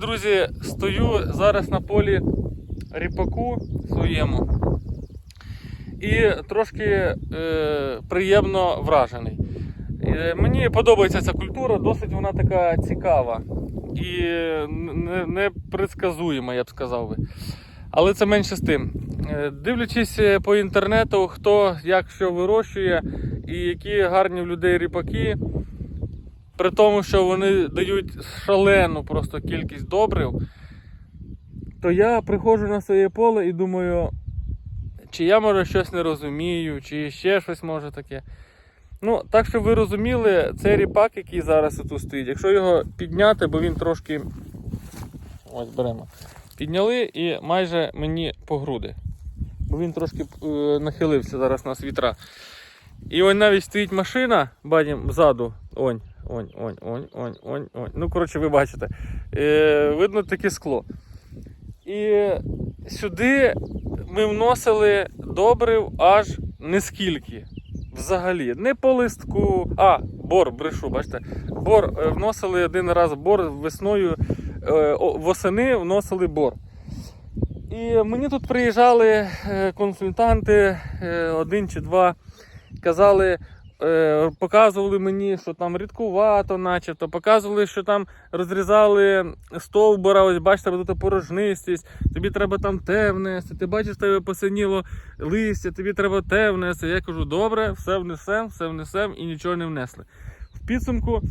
друзі, стою зараз на полі ріпаку своєму і трошки е, приємно вражений. Е, мені подобається ця культура, досить вона така цікава і не- непредсказуєма, я б сказав би. Але це менше з тим. Е, Дивлячись е, по інтернету, хто як що вирощує і які гарні в людей ріпаки, при тому, що вони дають шалену просто кількість добрив, то я приходжу на своє поле і думаю, чи я може щось не розумію, чи ще щось може таке. Ну, так щоб ви розуміли, цей ріпак, який зараз тут стоїть, якщо його підняти, бо він трошки. Ось беремо. Підняли і майже мені по груди. Бо він трошки е, нахилився зараз у нас вітра. І ось навіть стоїть машина, бачимо ззаду. Онь, онь, онь, онь, онь, онь, онь. Ну, коротше, ви бачите. Е, видно таке скло. І сюди ми вносили добрив аж не скільки. Взагалі, не по листку. А, бор, брешу, бачите. Бор е, вносили один раз бор весною, е, восени вносили бор. І мені тут приїжджали е, консультанти, один чи два, казали, е, показували мені, що там рідкувато, начебто, показували, що там розрізали стовбура, ось бачите, тут порожнистість, тобі треба там те внести, ти бачиш, тебе посиніло листя, тобі треба те внести. Я кажу, добре, все внесем, все внесем і нічого не внесли. В підсумку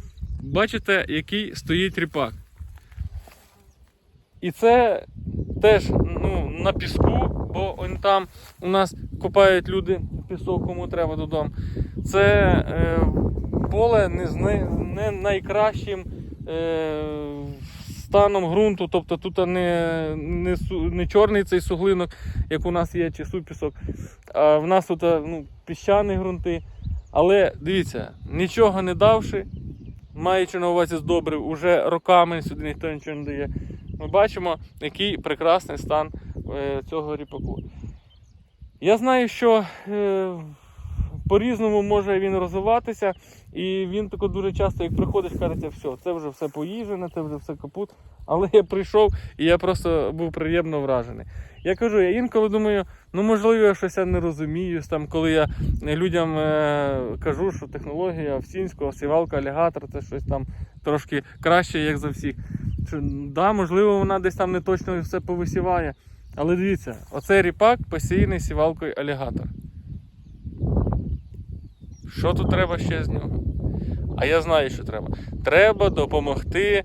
бачите, який стоїть ріпак. І це теж ну, на піску, бо он там у нас копають люди пісок, кому треба додому. Це е, поле не не найкращим е, станом ґрунту, тобто тут не, не, не чорний цей суглинок, як у нас є, чи супісок. А в нас тут е, ну, піщані ґрунти. Але дивіться, нічого не давши, маючи на увазі з добрив, уже роками сюди ніхто нічого не дає. Ми бачимо, який прекрасний стан е, цього ріпаку. Я знаю, що е, по-різному може він розвиватися, і він тако дуже часто, як приходиш, кажеться, все, це вже все поїжджене, це вже все капут. Але я прийшов і я просто був приємно вражений. Я кажу, я інколи думаю, ну можливо, я щось я не розумію. Там, коли я людям е, кажу, що технологія Овсінського, сівалка, алігатор це щось там трошки краще, як за всіх. Що, да, можливо, вона десь там не точно все повисіває. Але дивіться, оцей ріпак посіяний сівалкою алігатор. Що тут треба ще з нього? А я знаю, що треба. Треба допомогти